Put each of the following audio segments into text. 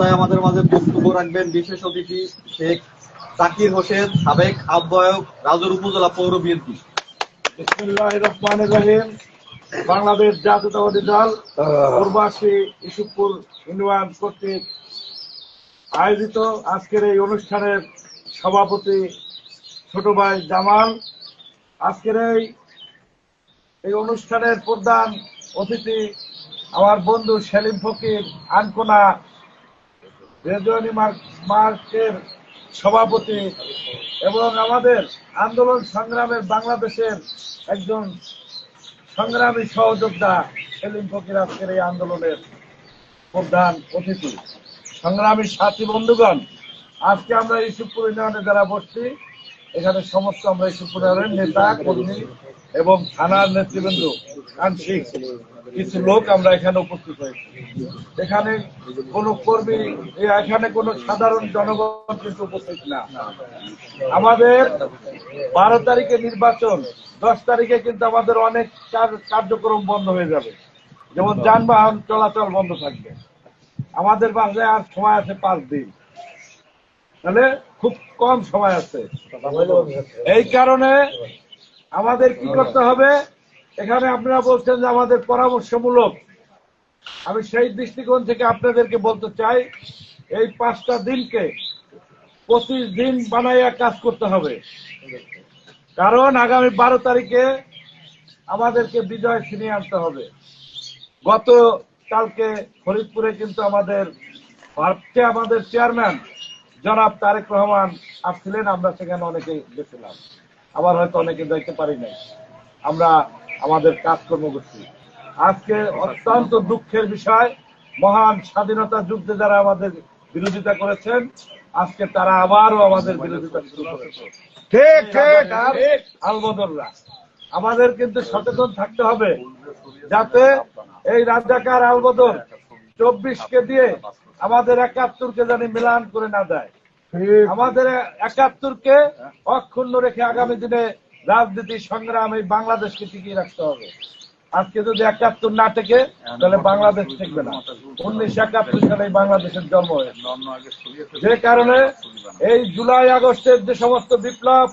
রাস্তায় আমাদের মাঝে বক্তব্য রাখবেন বিশেষ অতিথি শেখ জাকির হোসেন সাবেক আহ্বায়ক রাজুর উপজেলা পৌর বিএনপি। বাংলাদেশ জাতীয়তাবাদী দল প্রবাসী ইসুপুর ইউনিয়ন কর্তৃক আয়োজিত আজকের এই অনুষ্ঠানের সভাপতি ছোট ভাই জামাল। আজকের এই এই অনুষ্ঠানের প্রধান অতিথি আমার বন্ধু সেলিম ফকির আনকোনা মার্ক- মার্কের সভাপতি এবং আমাদের আন্দোলন সংগ্রামের বাংলাদেশের একজন সংগ্রামী সহযোদ্ধা সেলিম ফকির আজকের এই আন্দোলনের প্রধান অতিথি। সংগ্রামী সাথী বন্ধুগণ, আজকে আমরা ইসুপুর ইউনিয়নে যারা বসছি, এখানে সমস্ত আমরা ইসুপুর ইউনিয়নের নেতা, কর্মী এবং থানার নেতৃবৃন্দ, আংশিক কিছু লোক আমরা এখানে উপস্থিত হয়েছি। এখানে কোন কর্মী, এখানে কোন সাধারণ জনগণ কিন্তু উপস্থিত না। আমাদের বারো তারিখে নির্বাচন, দশ তারিখে কিন্তু আমাদের অনেক কার্যক্রম বন্ধ হয়ে যাবে। যেমন যানবাহন চলাচল বন্ধ থাকবে। আমাদের বাসায় আর সময় আছে পাঁচ দিন। তাহলে খুব কম সময় আছে। এই কারণে আমাদের কি করতে হবে? এখানে আপনারা বলছেন যে আমাদের পরামর্শমূলক। আমি সেই দৃষ্টিকোণ থেকে আপনাদেরকে বলতে চাই, এই পাঁচটা দিনকে পঁচিশ দিন বানাইয়া কাজ করতে হবে। কারণ আগামী বারো তারিখে আমাদেরকে বিজয় ছিনিয়ে আনতে হবে। গত কালকে ফরিদপুরে কিন্তু আমাদের ভারতে আমাদের চেয়ারম্যান জনাব তারেক রহমান আসছিলেন, আমরা সেখানে অনেকে গেছিলাম। আবার হয়তো অনেকে যাইতে পারি নাই। আমরা আমাদের কাজকর্ম করছি আজকে অত্যন্ত দুঃখের বিষয় মহান স্বাধীনতা যুদ্ধে যারা আমাদের বিরোধিতা করেছেন আজকে তারা আবারও আমাদের বিরোধিতা শুরু করেছে। আলবদররা আমাদের কিন্তু সচেতন থাকতে হবে যাতে এই রাজাকার আলবদর চব্বিশকে দিয়ে আমাদের একাত্তরকে জানি মিলান করে না দেয়। আমাদের একাত্তরকে অক্ষুণ্ণ রেখে আগামী দিনে রাজনীতি সংগ্রাম এই বাংলাদেশকে টিকিয়ে রাখতে হবে। আজকে যদি একাত্তর না টেকে তাহলে বাংলাদেশ টিকবে না। উনিশশো একাত্তর সালে বাংলাদেশের জন্ম হয়েছে। যে কারণে এই জুলাই, আগস্টের যে সমস্ত বিপ্লব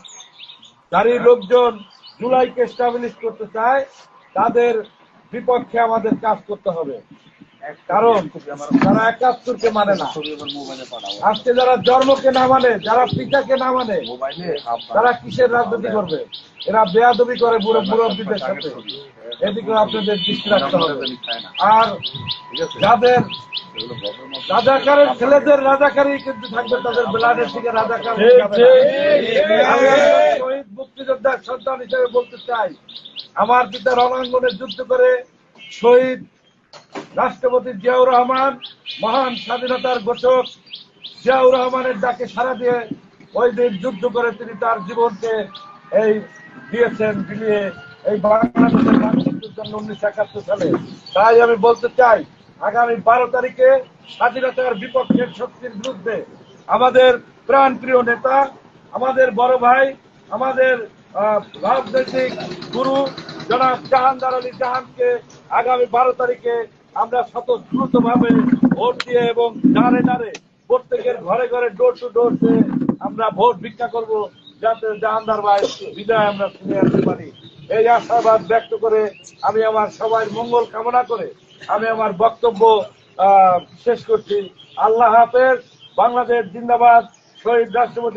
তারই লোকজন জুলাইকে স্টাবলিশ করতে চায়, তাদের বিপক্ষে আমাদের কাজ করতে হবে। কারণ একাত্তরকে মানে না। আজকে যারা না মানে যারা পিতাকে না মানে তারা কিসের রাজনীতি করবে? এরা বেয়াদবি করে বুড়ো মুরব্বীদের সাথে। এদিকে আপনাদের দৃষ্টি রাখতে হবে। আর যাদের রাজাকারের ছেলেদের রাজাকারী কিন্তু থাকবে তাদের ব্লাডের থেকে রাজাকার শহীদ মুক্তিযোদ্ধার সন্তান হিসেবে বলতে চাই আমার পিতা রণাঙ্গনে যুদ্ধ করে শহীদ রাষ্ট্রপতি জিয়াউর রহমান, মহান স্বাধীনতার ঘোষক জিয়াউর রহমানের ডাকে সারা দিয়ে ওই দিন যুদ্ধ করে তিনি তার জীবনকে এই দিয়েছেন বিলিয়ে এই বাংলাদেশের মানচিত্রের জন্য উনিশশো একাত্তর সালে। তাই আমি বলতে চাই, আগামী বারো তারিখে স্বাধীনতার বিপক্ষের শক্তির বিরুদ্ধে আমাদের প্রাণ প্রিয় নেতা, আমাদের বড় ভাই, আমাদের রাজনৈতিক গুরু জনাব জাহানদার আলী জাহানকে আগামী বারো তারিখে আমরা স্বতঃস্ফূর্ত ভাবে ভোট দিয়ে এবং দাঁড়ে দাঁড়ে প্রত্যেকের ঘরে ঘরে ডোর টু ডোর দিয়ে আমরা ভোট ভিক্ষা করব যাতে জাহানদার ভাই বিদায় আমরা শুনে আসতে পারি। এই আশাবাদ ব্যক্ত করে আমি আমার সবাই মঙ্গল কামনা করে আমি আমার বক্তব্য শেষ করছি। আল্লাহ হাফেজ, বাংলাদেশ জিন্দাবাদ, শহীদ রাষ্ট্রপতি